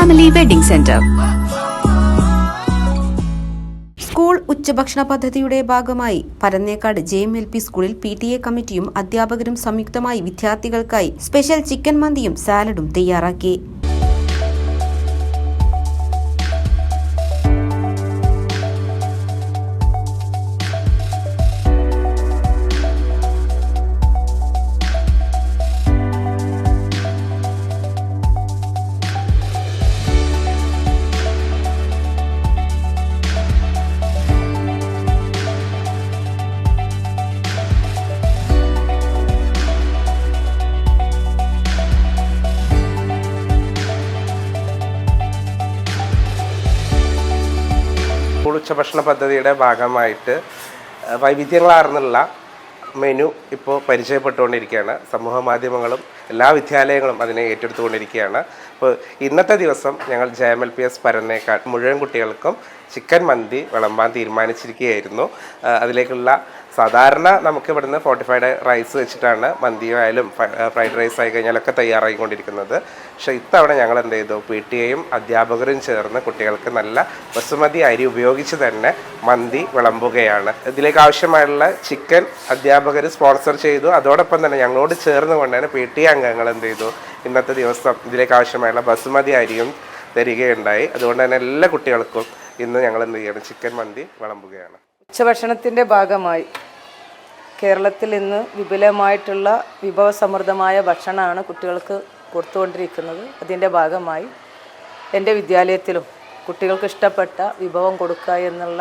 Family wedding centre school ഉച്ചഭക്ഷണ പദ്ധതിയുടെ ഭാഗമായി Paranekkad J M L P സ്കൂളിൽ പി ടി എ കമ്മിറ്റിയും അധ്യാപകരും സംയുക്തമായി വിദ്യാർത്ഥികൾക്കായി സ്പെഷ്യൽ ചിക്കൻ മന്തിയും സാലഡും തയ്യാറാക്കി. സ്കൂൾ ഉച്ചഭക്ഷണ പദ്ധതിയുടെ ഭാഗമായിട്ട് വൈവിധ്യങ്ങളാർന്നുള്ള മെനു ഇപ്പോൾ പരിചയപ്പെട്ടുകൊണ്ടിരിക്കുകയാണ്. സമൂഹ മാധ്യമങ്ങളും എല്ലാ വിദ്യാലയങ്ങളും അതിനെ ഏറ്റെടുത്തുകൊണ്ടിരിക്കുകയാണ്. അപ്പോൾ ഇന്നത്തെ ദിവസം ഞങ്ങൾ J M L P S Paranekkad മുഴുവൻ കുട്ടികൾക്കും ചിക്കൻ മന്തി വിളമ്പാൻ തീരുമാനിച്ചിരിക്കുകയായിരുന്നു. അതിലേക്കുള്ള സാധാരണ നമുക്ക് ഇവിടുന്ന് ഫോർട്ടിഫൈഡ് റൈസ് വെച്ചിട്ടാണ് മന്തിയായാലും ഫ്രൈഡ് റൈസ് ആയി കഴിഞ്ഞാലൊക്കെ തയ്യാറായിക്കൊണ്ടിരിക്കുന്നത്. പക്ഷേ ഇത്തവണ ഞങ്ങൾ എന്ത് ചെയ്തു? പി ടി എയും അധ്യാപകരും ചേർന്ന് കുട്ടികൾക്ക് നല്ല ബസുമതി അരി ഉപയോഗിച്ച് തന്നെ മന്തി വിളമ്പുകയാണ്. ഇതിലേക്ക് ആവശ്യമായുള്ള ചിക്കൻ അധ്യാപകർ സ്പോൺസർ ചെയ്തു. അതോടൊപ്പം തന്നെ ഞങ്ങളോട് ചേർന്ന് കൊണ്ടാണ് പി ടി അംഗങ്ങൾ എന്ത് ചെയ്തു? ഇന്നത്തെ ദിവസം ഇതിലേക്ക് ആവശ്യമായുള്ള ബസുമതി അരിയും തരികയുണ്ടായി. അതുകൊണ്ട് തന്നെ എല്ലാ കുട്ടികൾക്കും ഇന്ന് ഞങ്ങൾ എന്ത് ചെയ്യണം? ചിക്കൻ മന്തി വിളമ്പുകയാണ്. ഉച്ചഭക്ഷണത്തിന്റെ ഭാഗമായി കേരളത്തിൽ ഇന്ന് വിപുലമായിട്ടുള്ള വിഭവസമൃദ്ധമായ ഭക്ഷണമാണ് കുട്ടികൾക്ക് കൊടുത്തുകൊണ്ടിരിക്കുന്നത്. അതിന്റെ ഭാഗമായി എന്റെ വിദ്യാലയത്തിലും കുട്ടികൾക്ക് ഇഷ്ടപ്പെട്ട വിഭവം കൊടുക്കുക എന്നുള്ള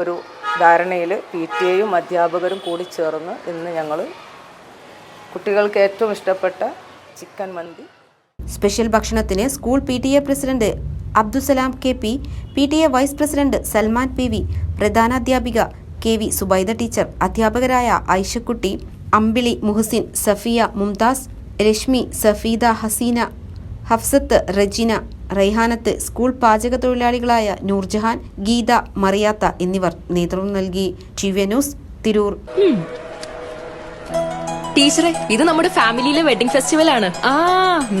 ഒരു ധാരണയിൽ പി ടി എയും അധ്യാപകരും കൂടി ചേർന്ന് ഇന്ന് ഞങ്ങൾ കുട്ടികൾക്ക് ഏറ്റവും ഇഷ്ടപ്പെട്ട ചിക്കൻ മന്തി. സ്പെഷ്യൽ ഭക്ഷണത്തിന് school P T A president Abdussalam K P P T A vice president Salman P V പ്രധാനാധ്യാപിക K V Subaida teacher അധ്യാപകരായ ഐഷക്കുട്ടി അമ്പിളി മുഹസിൻ സഫിയ മുംതാസ് രശ്മി സഫീദ ഹസീന ഹഫ്സത്ത് റജിന റൈഹാനത്ത് സ്കൂൾ പാചക തൊഴിലാളികളായ നൂർജഹാൻ ഗീത മറിയാത്ത എന്നിവർ നേതൃത്വം നൽകി. ടിവ്യ ന്യൂസ് തിരൂർ. ടീച്ചറെ ഇത് നമ്മുടെ ഫാമിലിയിലെ വെഡിംഗ് ഫെസ്റ്റിവൽ ആണ് ആ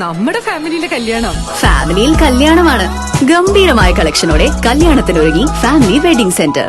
നമ്മുടെ ഫാമിലിയിലെ കല്യാണം. ഫാമിലിയിൽ കല്യാണമാണ്. ഗംഭീരമായ കളക്ഷനോടെ കല്യാണത്തിനൊരുങ്ങി ഫാമിലി വെഡിംഗ് സെന്റർ.